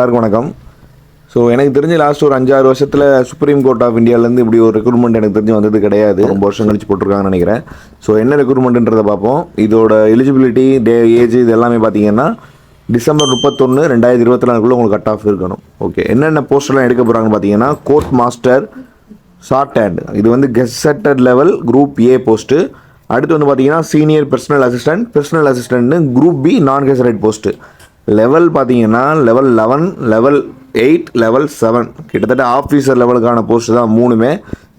எல்லாருக்கும் வணக்கம். ஸோ எனக்கு தெரிஞ்ச லாஸ்ட் ஒரு அஞ்சாறு வருஷத்தில் சுப்ரீம் கோர்ட் ஆஃப் இந்தியாவிலேருந்து இப்படி ஒரு ரெக்ரூட்மெண்ட் எனக்கு தெரிஞ்சு வந்தது கிடையாது. ரொம்ப வருஷம் கழிச்சு போட்டிருக்காங்கன்னு நினைக்கிறேன். ஸோ என்ன ரெக்ரூட்மெண்ட்ன்றதை பார்ப்போம். இதோட எலிஜிபிலிட்டி டே ஏஜ் இது எல்லாமே பார்த்தீங்கன்னா டிசம்பர் முப்பத்தொன்று ரெண்டாயிரத்தி இருபத்தி நாலுக்குள்ளே உங்களுக்கு கட் ஆஃப் இருக்கணும். ஓகே என்னென்ன போஸ்டெல்லாம் எடுக்க போகிறாங்கன்னு பார்த்தீங்கன்னா கோர்ட் மாஸ்டர் ஷார்ட் ஹேண்ட் இது வந்து gazetted level group A post அடுத்து வந்து பார்த்தீங்கன்னா senior personal assistant personal அசிஸ்டன்ட்னு group B non gazetted post level பார்த்தீங்கன்னா level eleven level eight level seven கிட்டத்தட்ட ஆஃபீஸர் லெவலுக்கான போஸ்ட் தான் மூணுமே.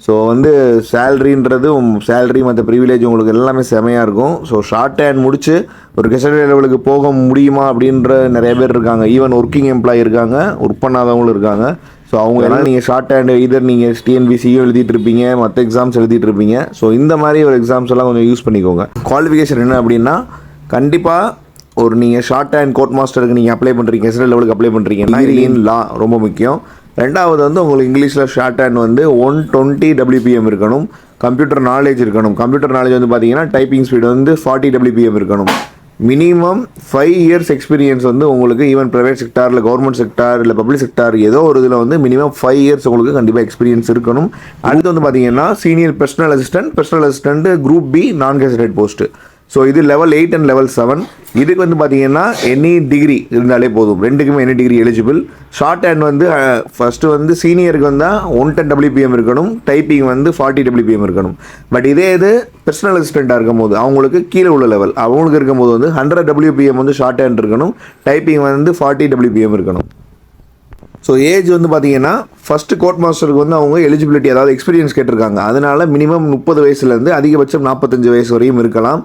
ஸோ வந்து சேல்ரின்றது சேல்ரி மற்ற ப்ரிவிலேஜ் உங்களுக்கு எல்லாமே செமையாக இருக்கும். ஸோ ஷார்ட் ஹேண்ட் முடித்து ஒரு கெசடரி லெவலுக்கு போக முடியுமா அப்படின்ற நிறைய பேர் இருக்காங்க. ஈவன் ஒர்க்கிங் எம்ப்ளாயி இருக்காங்க ஒர்க் பண்ணாதவங்களும் இருக்காங்க. ஸோ அவங்க எல்லாம் நீங்கள் ஷார்ட் ஹேண்ட் இதர் நீங்கள் டிஎன்பிசியும் எழுதிட்டு இருப்பீங்க மற்ற எக்ஸாம்ஸ் எழுதிட்டு இருப்பீங்க. ஸோ இந்த மாதிரி ஒரு எக்ஸாம்ஸ் எல்லாம் கொஞ்சம் யூஸ் பண்ணிக்கோங்க. குவாலிஃபிகேஷன் என்ன அப்படின்னா கண்டிப்பாக ஒரு நீங்கள் ஷார்ட் ஹேண்ட் கோர்ட் மாஸ்டருக்கு நீங்கள் அப்ளை பண்ணுறீங்க எஸ்எல் லெவலுக்கு அப்ளை பண்ணுறீங்கன்னா இன் லா ரொம்ப முக்கியம். ரெண்டாவது வந்து உங்களுக்கு இங்கிலீஷில் ஷார்ட் ஹேண்ட் வந்து ஒன் டுவெண்ட்டி டபிள்யூபிஎம் இருக்கணும். கம்ப்யூட்டர் நாலேஜ் இருக்கணும். கம்ப்யூட்டர் நாலேஜ் வந்து பார்த்தீங்கன்னா டைப்பிங் ஸ்பீடு வந்து ஃபார்ட்டி டபிள்யூபிஎம் இருக்கணும். மினிமம் ஃபைவ் இயர்ஸ் எக்ஸ்பீரியன்ஸ் வந்து உங்களுக்கு ஈவன் ப்ரைவேட் செக்டார் இல்லை கவர்மெண்ட் செக்டார் இல்லை பப்ளிக் செக்டார் ஏதோ ஒரு இதில் வந்து மினிமம் ஃபைவ் இயர்ஸ் உங்களுக்கு கண்டிப்பாக எக்ஸ்பீரியன்ஸ் இருக்கணும். அடுத்து வந்து பார்த்தீங்கன்னா senior personal assistant personal assistant group B non gazetted post so இது level eight and level seven இதுக்கு வந்து பார்த்தீங்கன்னா எனி டிகிரி இருந்தாலே போதும். ரெண்டுக்குமே any degree eligible shorthand வந்து ஃபஸ்ட்டு வந்து சீனியருக்கு வந்தால் ஒன் டென் டபிள்யூபிஎம் இருக்கணும். டைப்பிங் வந்து ஃபார்ட்டி டபிள்யூபிஎம் இருக்கணும். பட் இதே இது பர்சனல் அசிஸ்டண்ட்டாக இருக்கும் போது அவங்களுக்கு கீழே உள்ள லெவல் அவங்களுக்கு இருக்கும்போது வந்து ஹண்ட்ரட் டபிள்யூபிஎம் வந்து ஷார்ட் ஹேண்ட் இருக்கணும். டைப்பிங் வந்து ஃபார்ட்டி டபிள்யூபிஎம் இருக்கணும். ஸோ ஏஜ் வந்து பார்த்தீங்கன்னா ஃபஸ்ட்டு கோர்ட் மாஸ்டருக்கு வந்து அவங்க எலிஜிபிலிட்டி அதாவது எக்ஸ்பீரியன்ஸ் கேட்டிருக்காங்க. அதனால மினிமம் முப்பது வயசுலேருந்து அதிகபட்சம் நாற்பத்தஞ்சு வயசு வரையும் இருக்கலாம்.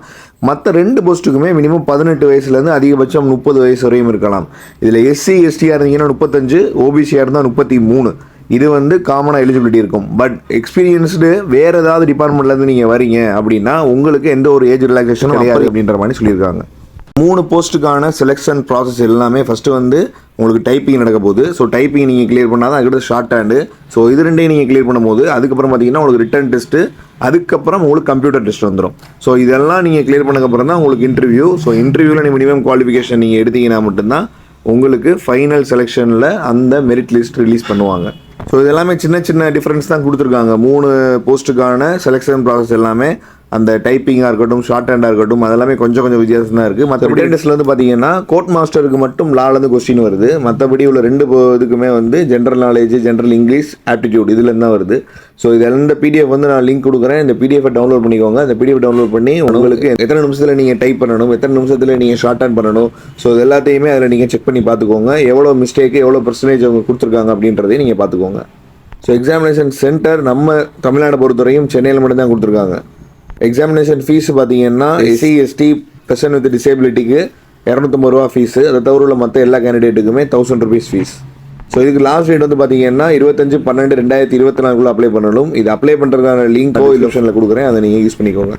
மற்ற ரெண்டு போஸ்ட்டுக்குமே மினிமம் பதினெட்டு வயசுலேருந்து அதிகபட்சம் முப்பது வயசு வரையும் இருக்கலாம். இதில் எஸ்சி எஸ்டியாக இருந்தீங்கன்னா முப்பத்தஞ்சு ஓபிசியாக இருந்தால் முப்பத்தி மூணு. இது வந்து காமனாக எலிஜிபிலிட்டி இருக்கும். பட் எக்ஸ்பீரியன்ஸ்டு வேறு ஏதாவது டிபார்ட்மெண்ட்லேருந்து நீங்கள் வரீங்க அப்படின்னா உங்களுக்கு எந்த ஒரு ஏஜ் ரிலாக்ஸேஷனும் கிடையாது அப்படின்ற மாதிரி சொல்லியிருக்காங்க. மூணு போஸ்ட்டுக்கான செலெக்ஷன் ப்ராசஸ் எல்லாமே ஃபஸ்ட்டு வந்து உங்களுக்கு டைப்பிங் நடக்க போகுது. ஸோ டைப்பிங் நீங்கள் கிளியர் பண்ணால் தான் அதுக்கடுத்து ஷார்ட் ஹேண்டு ஸோ இது ரெண்டையும் நீங்கள் கிளியர் பண்ணும்போது அதுக்கப்புறம் பார்த்தீங்கன்னா உங்களுக்கு ரிட்டன் டெஸ்ட்டு அதுக்கப்புறம் உங்களுக்கு கம்ப்யூட்டர் டெஸ்ட் வந்துடும் ஸோ இதெல்லாம் நீங்கள் கிளியர் பண்ணக்கப்புறம் தான் உங்களுக்கு இன்டர்வியூ ஸோ இன்டர்வியூவில் நீங்கள் மினிமம் குவாலிஃபிகேஷன் நீங்கள் எடுத்தீங்கன்னா மட்டும்தான் உங்களுக்கு ஃபைனல் செலெக்ஷனில் அந்த மெரிட் லிஸ்ட் ரிலீஸ் பண்ணுவாங்க. ஸோ இது எல்லாமே சின்ன சின்ன டிஃப்ரென்ஸ் தான் கொடுத்துருக்காங்க. மூணு போஸ்ட்டுக்கான செலெக்ஷன் ப்ராசஸ் எல்லாமே அந்த டைப்பிங்காக இருக்கட்டும் ஷார்ட் ஹேண்டாக இருக்கட்டும் அதெல்லாமே கொஞ்சம் கொஞ்சம் வித்தியாசம் தான் இருக்குது மற்றபடி டெஸ்ட்டில் வந்து பார்த்தீங்கன்னா கோர்ட் மாஸ்டருக்கு மட்டும் லாலேருந்து கொஸ்டின் வருது. மற்றபடி உள்ள ரெண்டு இதுக்குமே வந்து general knowledge general English aptitude இதுலேருந்து தான் வருது. ஸோ இது இந்த பிடிஎஃப் வந்து நான் லிங்க் கொடுக்குறேன். இந்த பிடிஎஃப் டவுன்லோட் பண்ணிக்கோங்க. அந்த பிடிஎஃப் டவுன்லோட் பண்ணி உங்களுக்கு எத்தனை நிமிஷத்தில் நீங்கள் டைப் பண்ணணும் எத்தனை நிமிஷத்தில் நீங்கள் ஷார்ட் ஹேண்ட் பண்ணணும். ஸோ இது எல்லாத்தையுமே அதில் நீங்கள் செக் பண்ணி பார்த்துக்கோங்க. எவ்வளோ மிஸ்டேக்கு எவ்வளோ பர்சன்டேஜ் அவங்க கொடுத்துருக்காங்க அப்படின்றதையும் நீங்கள் பார்த்துக்கோங்க. ஸோ எக்ஸாமினேஷன் சென்டர் நம்ம தமிழ்நாடு பொறுத்தவரையும் சென்னையில் மட்டும்தான் கொடுத்துருக்காங்க. எக்ஸாமினேஷன் ஃபீஸ் பார்த்தீங்கன்னா எஸ்சி எஸ்டி பர்சன் வித் டிசேபிலிட்டிக்கு இரநூத்தம்பது ரூபா ஃபீஸு அதை தவிர உள்ள மற்ற எல்லா கேண்டிடேட்டுக்குமே தௌசண்ட் ருபீஸ் ஃபீஸ் ஸோ இதுக்கு லாஸ்ட் டேட் வந்து பார்த்தீங்கன்னா இருபத்தஞ்சு பன்னெண்டு ரெண்டாயிரத்தி இருபத்தி நாலுக்குள்ள அப்ளை பண்ணணும். இது அப்ளை பண்ணுறதுக்கான லிங்க் டிஸ்கிரிப்ஷனில் கொடுக்குறேன். அதை நீங்கள் யூஸ் பண்ணிக்கோங்க.